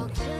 บ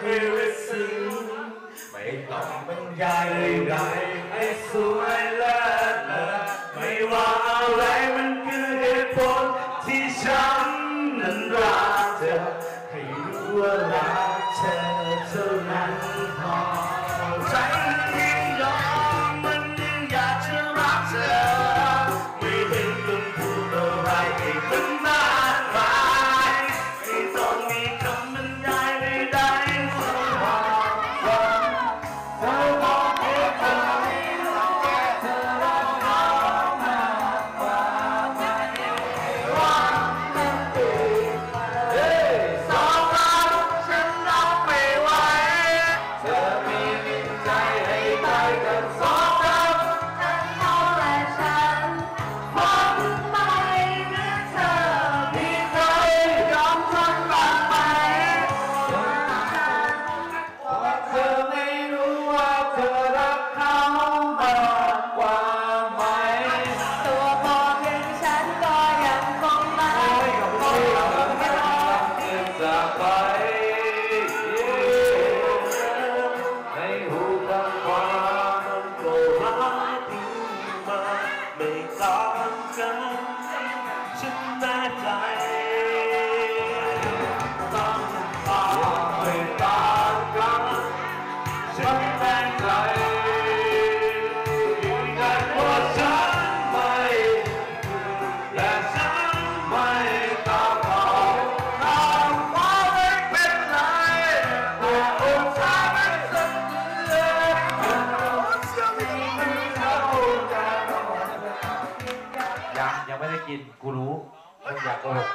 ให้ลึกซึ้งไม่ต้องบรรยายใดๆให้สวยเลิศเลอไม่ว่าอะไรมัน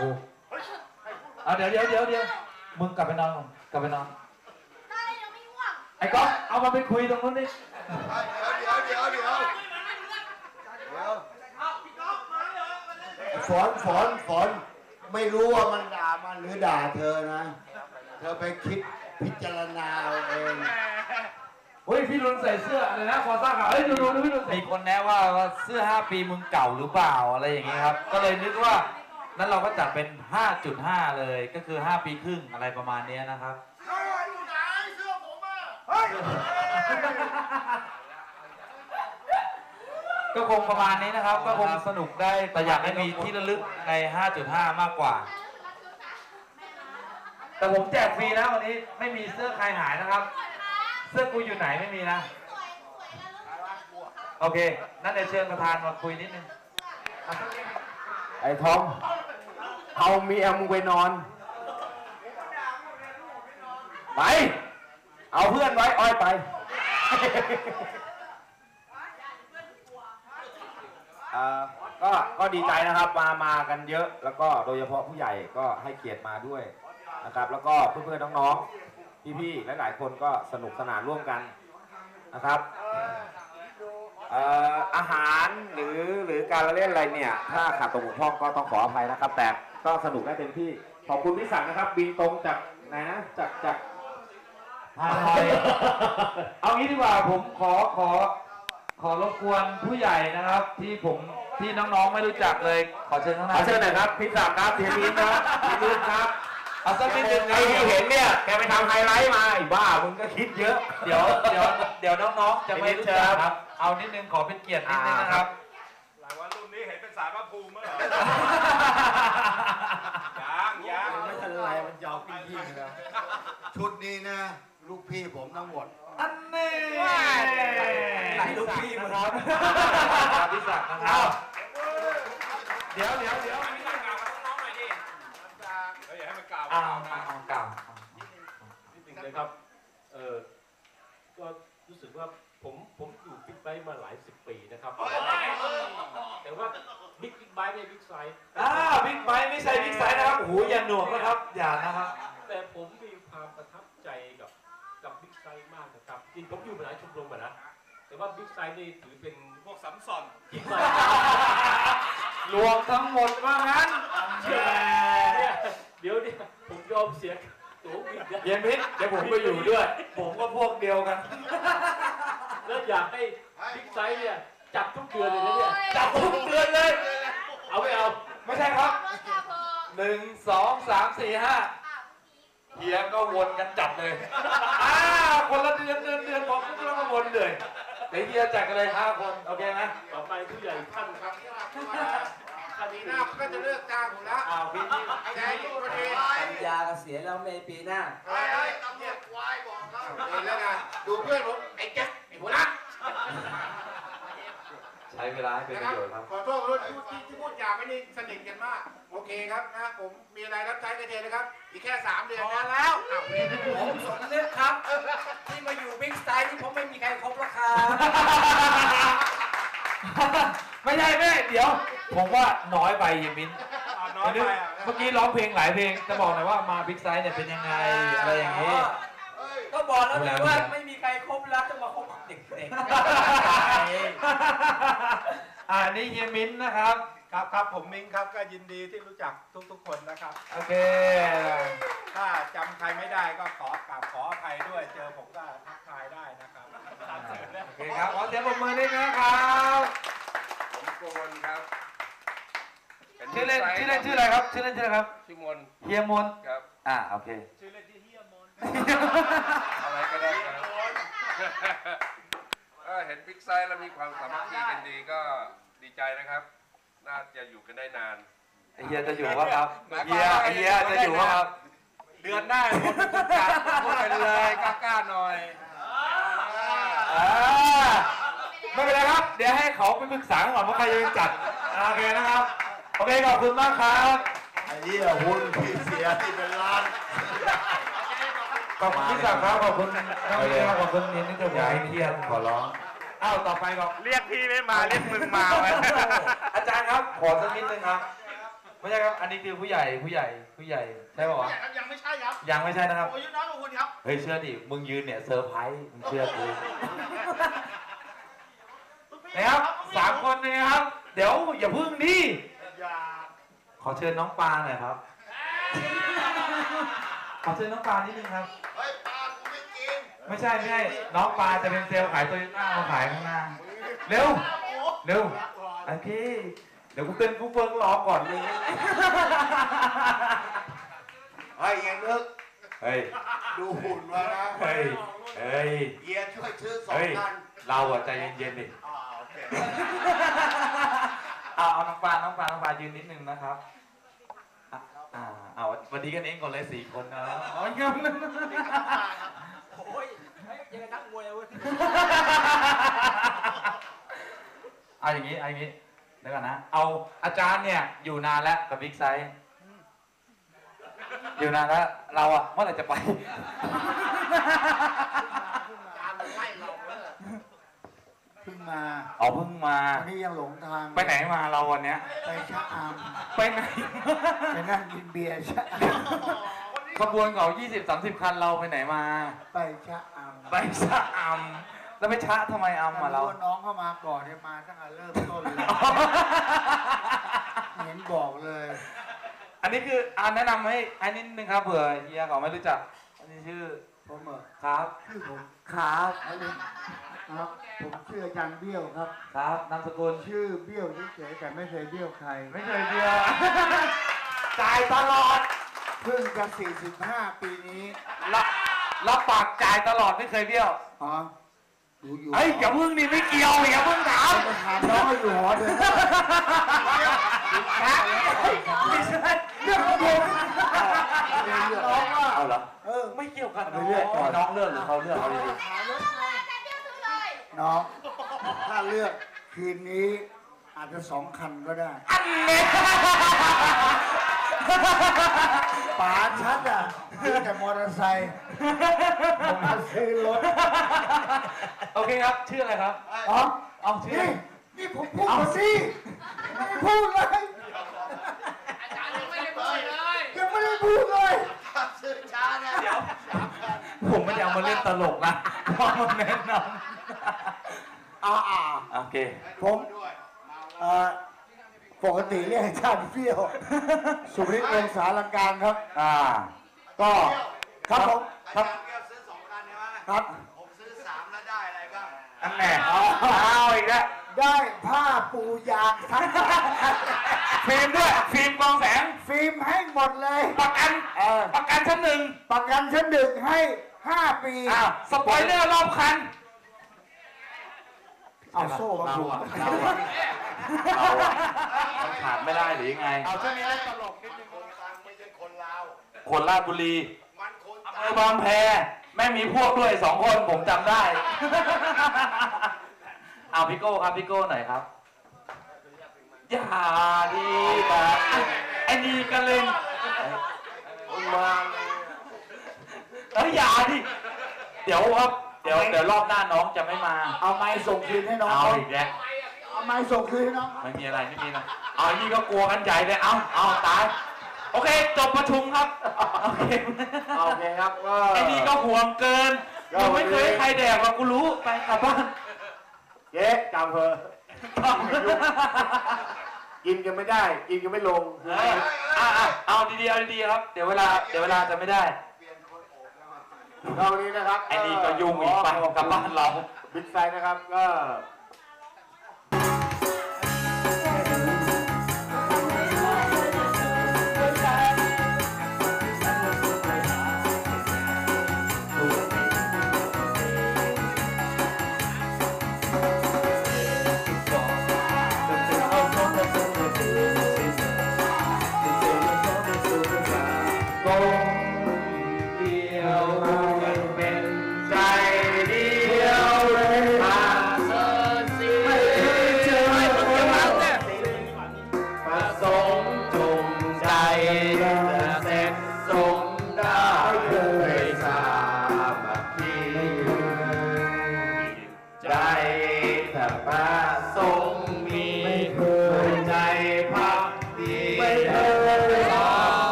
กโกหกกูเอาเดี๋ยวเดี๋ยวเดี๋ยวเดี๋ยวมึงกลับไปนอนก่อนกลับไปนอนไอ้ก๊อฟเอามาไปคุยตรงนู้นดิเดี๋ยวเดี๋ยวเดี๋ยวเดี๋ยวฝนฝนฝนไม่รู้ว่ามันด่ามันหรือด่าเธอนะ เธอไปคิดพิจารณาเอาเองเฮ้ยพี่รุนใส่เสื้ออะไรนะคอซ่าขาวเฮ้ยดูดูดูพี่รุนมีคนแนะว่าว่าเสื้อ 5 ปีมึงเก่าหรือเปล่าอะไรอย่างงี้ครับ ก็เลยนึกว่า นั้นเราก็จัดเป็น 5.5 เลย ก็คือ 5 ปีครึ่งอะไรประมาณเนี้ยนะครับก็คงประมาณนี้นะครับ ก็คงสนุกได้แต่อยากให้มีที่ระลึกใน 5.5 มากกว่า แต่ผมแจกฟรีนะวันนี้ไม่มีเสื้อใครหายนะครับ เสื้อกูอยู่ไหนไม่มีนะ โอเค นั่นเดี๋ยวเชิญประธานมาคุยนิดนึง ไอ้ทอมเอาเมียมึงไปนอน ไป เอาเพื่อนไว้อ้อยไป อ่อก็ก็ดีใจนะครับมามากันเยอะ แล้วก็โดยเฉพาะผู้ใหญ่ก็ให้เกียรติมาด้วยนะครับ แล้วก็เพื่อนๆน้องๆพี่ๆหลายๆคนก็สนุกสนานร่วมกันนะครับเอ่ออาหารหรือ รือการละเล่นอะไรเนี่ย ถ้าขาดตกบกพร่องก็ต้องขออภัยนะครับ แต่ก็สนุกได้เต็มที่ ขอบคุณพี่ศักดิ์นะครับ บินตรงจากไหนนะจากจากฮานอยเอางี้ดีกว่าผมขอขอขอรบกวนผู้ใหญ่นะครับ ที่ผมที่น้องๆไม่รู้จักเลย ขอเชิญข้างหขน้าอเชิญหน่อยครับพี่ศักดิ์ครับพี่มิ้นครับพี่มิ้นครับเอาสักนิดนึงนะไอ้ที่เห็นเนี่ยแกไปทำไฮไลท์มาไอ้บ้ามึงก็คิดเยอะ เดี๋ยวเดี๋ยวเดี๋ยวน้องๆจะไม่รู้จักนิดนึงครับ เอานิดนึงขอเป็นเกียรตินิดนึงนะครับ สสารพระภูมิมั้งเหรอยังยังไม่เป็นไรมันยาวขึ้นยิ่งแล้วชุดนี้นะ ลูกพี่ผมทั้งหมด อันนี้ไหนลูกพี่มึงครับพี่ศักดิ์นะครับเดี๋ยวเดี๋ยวเดี๋ยว เฮ้ยอย่าให้มันกล่าว เอาเอาเอาเก่า นิดหนึ่งนะครับ เออก็รู้สึกว่าผมผมอยู่บิ๊กไบค์มาหลายสิบปีนะครับ แต่ว่าบิ๊กบิ๊กไบค์ไม่บิ๊กไซส์ อ่า บิ๊กไบค์ไม่ใช่บิ๊กไซส์นะครับโอ้โหอย่าหนวกนะครับ อย่านะครับ แต่ผมมีความประทับใจกับกับบิ๊กไซส์มากนะครับจริงผมอยู่มาหลายชมรมอะนะแต่ว่าบิ๊กไซส์นี่ถือเป็นพวกสัมสอนบิ๊กไบค์รวมทั้งหมดว่างั้นเนี่ยเดี๋ยวเนี่ยผมยอมเสียตั๋วบินนะเย็นพิษเดี๋ยวผมไปอยู่ด้วย ผมก็พวกเดียวกัน แล้วอยากให้บิ๊กไซส์เนี่ยจัดทุกเดือนเลยนะเนี่ยจับทุกเดือนเลย ครับหนึ่งสองสามสี่ห้าเฮียก็วนกันจัดเลยอ่าคนละเดือนเดือนเดือนบอกปุ๊บแล้วก็วนเลยเดี๋ยวเฮียจัดกันเลยห้าคนโอเคไหมต่อไปผู้ใหญ่ท่านครับคดีหน้าก็จะเลือกจ้างผมแล้วอ้าวพี่นี่แกยุ่งพอดีปัญญาเกษียณแล้วในปีหน้าเฮ้ยเฮ้ยตำรวจควายบอกเขาเห็นแล้วนะดูเพื่อนผมไอ้แจ๊คไอ้หัวหน้าใช้เวลาให้เป็นประโยชน์ครับ ขอโทษด้วยที่ที่พูดจาไม่ได้สนิทกันมาก โอเคครับนะผมมีอะไรรับใช้กันเทนะครับ อีกแค่สามเดือนนะแล้วผมสมนึกครับ ที่มาอยู่บิ๊กไซด์ที่ผมไม่มีใครครบราคาไม่ใช่แม่เดี๋ยว ผมว่าน้อยไปเฮียมิ้นน้อยไปอะเมื่อกี้ร้องเพลงหลายเพลงจะบอกหน่อยว่ามาบิ๊กไซส์เนี่ยเป็นยังไงอะไรอย่างนี้ ก็บอกแล้วไงว่าไม่มีใครครบแล้วต้องมาคบกับเด็ก อ่านี่เฮียมิ้นนะครับ ครับครับผมมิ้งครับก็ยินดีที่รู้จักทุกๆคนนะครับ โอเค ถ้าจำใครไม่ได้ก็ขอกราบขออภัยด้วยเจอผมก็ทักทายได้นะครับโอเคครับ ขอเสียงปรบมือด้วยนะครับผมโกนครับชื่อเล่นชื่อเล่นชื่ออะไรครับ ชื่อเล่นชื่ออะไรครับ ชื่อมนเฮียมนครับ อ่า โอเคอะไรก็ได้ครับ ก็เห็นบิ๊กไซส์แล้วมีความสามัคคีกันดีก็ดีใจนะครับ น่าจะอยู่กันได้นานเฮียจะอยู่วะครับเฮียเฮียจะอยู่วะครับ เดือนหน้าผมเป็นผู้จัดพูดไปเลยกล้าๆหน่อยอ่าไม่เป็นไรครับ เดี๋ยวให้เขาไปปรึกษาก่อนว่าใครจะเป็นจัดอ่าโอเคนะครับ โอเคขอบคุณมากครับ ไอ้เหี้ยหุ้นพี่เสียที่เป็นล้าน ขอบคุณพี่ศักดิ์ครับขอบคุณน้องเมียขอบคุณนินนิตยาเทียนขอร้องอ้าวต่อไปก็เรียกพี่ไม่มาเรียกมึงมาไว้อาจารย์ครับขอสักนิดนึงครับไม่ใช่ครับ อันนี้คือผู้ใหญ่ผู้ใหญ่ผู้ใหญ่ใช่ป่าวะยังไม่ใช่ครับ ยังไม่ใช่นะครับโอ้ยน้องของคุณครับ เฮ้ยเชื่อดิ มึงยืนเนี่ยเซอร์ไพรส์ มึงเชื่อกูนะครับสามคนนะครับ เดี๋ยวอย่าพึ่งดิอย่าขอเชิญน้องปาหน่อยครับ ขอเชิญน้องปานิดนึงครับ เฮ้ยปลากูไม่กินไม่ใช่ไม่ใช่น้องปาจะเป็นเซลล์ขายโตโยต้ามาขายข้างหน้า เร็ว เร็ว โอเค เดี๋ยวกูเต้นกูเฟิร์งรอก่อนเลยเฮ้ยยังนึกเฮ้ย ดูหุ่นมานะเฮ้ย เฮ้ยเฮียช่วยซื้อสองเฮ้ยคันเราอะใจเย็นๆดิ อ่าโอเค เอาเอาน้องปาน้องปาน้องปายืนนิดนึงนะครับ อะอ่าเอาวันนี้กันเองก่อนเลยสี่คนนะเอาเงี้ยโอ้ยเฮ้ยยังไงนักมวยเอาเว้ยเอาอย่างนี้เอาอย่างนี้เดี๋ยวก่อนนะ เอาอาจารย์เนี่ยอยู่นานแล้วกับบิ๊กไซส์อยู่นานแล้วเราอะเมื่อไหร่จะไป การมันไล่เราเนอะ เพิ่ง มาเอาเพิ่งมาวันนี้ยังหลงทางไปไหนมาเราวันเนี้ยไปชะอไปไหนำไปนั่งกินเบียร์ชะอขบวนเขา20 30 คันเราไปไหนมาำไปชะอำไปชะอำแล้วไปชะทำไมอำอะเรารู้ว่าน้องเข้ามาก่อนเนี่ยมาตั้งแต่เริ่มต้นเลยเห็นบอกเลย อันนี้คืออ่านแนะนำให้อันนิดนึงครับเผื่อเฮียเขาไม่รู้จักอันนี้ชื่อ ผมเหรอครับชื่อผมครับอันนี้ครับ ผมชื่ออาจารย์เบี้ยวครับ ครับนามสกุลชื่อเบี้ยวเฉยๆแต่ไม่เคยเบี้ยวใคร ไม่เคยเดียวจ่ายตลอดเพิ่งจะ 45 ปีนี้ รับรับปากจ่ายตลอดไม่เคยเบี้ยวอ๋อดูอยู่เฮ้ยอย่าพึ่งนี่ไม่เกี่ยวอย่าพึ่งถามประธานน้องก็อยู่หอเดินไม่ใช่เรื่องของผมน้องว่าเอาเหรอเออไม่เกี่ยวกันไปเรื่อกน้องเลือกหรือเขาเลือกเอาดีน้องถ้าเลือกคืนนี้อาจจะสองคันก็ได้อันนี้ป๋าชัดอะซื้อแต่มอเตอร์ไซค์ผมมาซื้อรถโอเคครับชื่ออะไรครับอ๋อเอาชื่อนี่นี่ผมพูดมาสิไม่ได้ พูดเลยยังไม่ได้พูดเลยผมไม่ได้เอามาเล่นตลกนะเอามาแนะนำอ่าอ่าโอเค ผมเอ่อปกติเรียกชาติเปรี้ยว สุริองศาลังการครับ อ่า ก็ครับผมครับครับอันแหน่เอาอีกแล้ว ได้ผ้าปูยางทั้งฟิล์มด้วย ฟิล์มกองแสง ฟิล์มให้หมดเลยประกันเออประกันชั้นหนึ่งประกันชั้นหนึ่งให้ห้าปีอ้าวสปอยเลอร์รอบคัน เอาโซ่มาผูก เราอะเราอะมันขาดไม่ได้หรือยังไง เอาช่วงนี้เล่นตลกนิดนึงคนราชบุรีอำเภอบางแพแม่งมีพวกด้วยสองคนผมจำได้ เอาพี่โก้ครับพี่โก้หน่อยครับ อย่าดีแบบไอ้นี่กันเลยมาเอ้ยอย่าดิเดี๋ยวครับ เดี๋ยวเดี๋ยวรอบหน้าน้องจะไม่มา เอาไม้ส่งคืนให้น้องเอาอีกแล้วเอาไม้ส่งคืนให้น้องไม่มีอะไรไม่มีนะเอาอันนี้ก็กลัวกันใหญ่เลยเอาเอาตายโอเคจบประชุมครับโอเคโอเคครับก็ไอ้นี่ก็ห่วงเกินกูไม่เคยให้ใครแดกหรอกกูรู้ไปกลับบ้าน เจ๊จำเพอกินกันไม่ได้ กินกันไม่ลงเฮ้ยอะอะเอาดีๆเอาดีๆครับ เดี๋ยวเวลาเดี๋ยวเวลาจะไม่ได้ตอนนี้นะครับไอ้นี่ก็ยุ่งอีกไปกลับบ้านเรา บิ๊กไซด์นะครับก็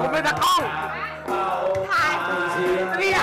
ผมเป็นตะกล้องถ่ายไม่เชื่อเรีย